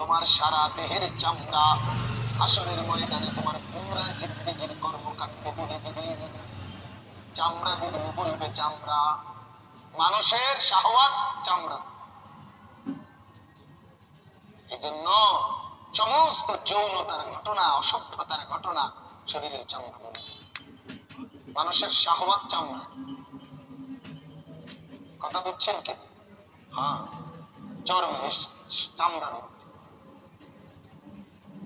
তোমার সারা দেহের চামড়া আসরের ময়দানে তোমার পুরা জিন্দগির কর্মকাণ্ড বলে দিবে। চামড়া গুলো বলবে চামড়া। মানুষের শাহওয়াত চামড়া। এই জন্য সমস্ত যৌনতার ঘটনা, অসভ্যতার ঘটনা শরীরের চামড়া মানুষের শাহওয়াত চামড়া। কথা বুঝছেন কি? হ্যাঁ। চরমে মধ্যে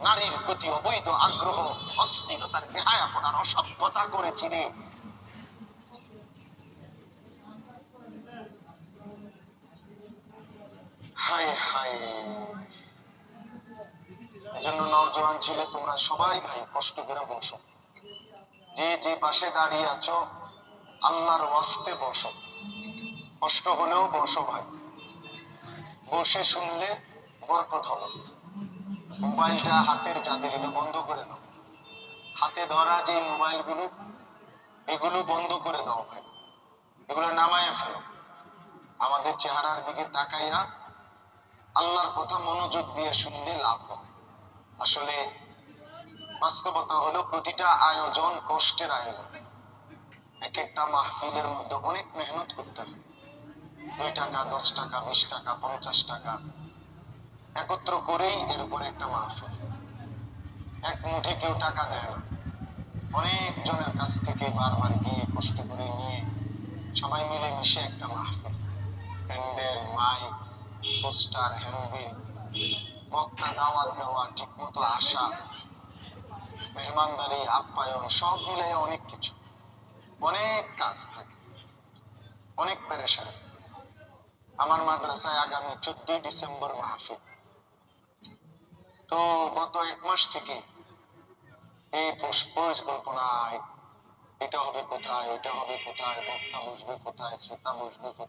নারীর প্রতি অবৈধ আগ্রহ, অস্থিরতার বেহায়া পড়ার অসভ্যতা করেছিলে। হায় হায়। এজন্য নওজোয়ান ছিল, তোমরা সবাই ভাই কষ্ট করে বসো। যে যে পাশে দাঁড়িয়ে আছো, আল্লাহর ওয়াস্তে বসো। কষ্ট হলেও বসো ভাই। বসে শুনলে বরকত হবে। মোবাইলটা হাতের যাদের এটা বন্ধ করে দাও হাতে ধরা যে মোবাইলগুলো, এগুলো বন্ধ করে দাও এগুলো নামায় ফেলো। আমাদের চেহারার দিকে তাকাইয়া আল্লাহর কথা মনোযোগ দিয়ে শুনলে লাভ হবে। আসলে বাস্তবতা হলো প্রতিটা আয়োজন কষ্টের আয়োজন। এক একটা মাহফিলের মধ্যে অনেক মেহনত করতে হবে দুই টাকা, দশ টাকা, বিশ টাকা, পঞ্চাশ টাকা। একত্র করেই এর উপরে একটা মাহফিল এক মুঠে কেউ টাকা দেয় না। অনেক জনের কাছ থেকে বারবার গিয়ে কষ্ট করে নিয়ে সবাই মিলে মিশে একটা মাহফিল প্যান্ডেল, মাইক, পোস্টার, হ্যান্ডবিল, বক্তা, দাওয়াত দেওয়া ঠিক মতো আসা, মেহমানদারি, আপ্যায়ন, সব মিলে অনেক কিছু। অনেক কাজ থাকে। অনেক পেরেশানি। আমার মাদ্রাসায় আগামী চোদ্দই ডিসেম্বর মাহফিল। তো গত এক মাস থেকে এই পরিকল্পনায় এটা হবে কোথায়? এটা হবে কোথায়? বক্তা বসবে কোথায়? শ্রোতা বসবে কোথায়?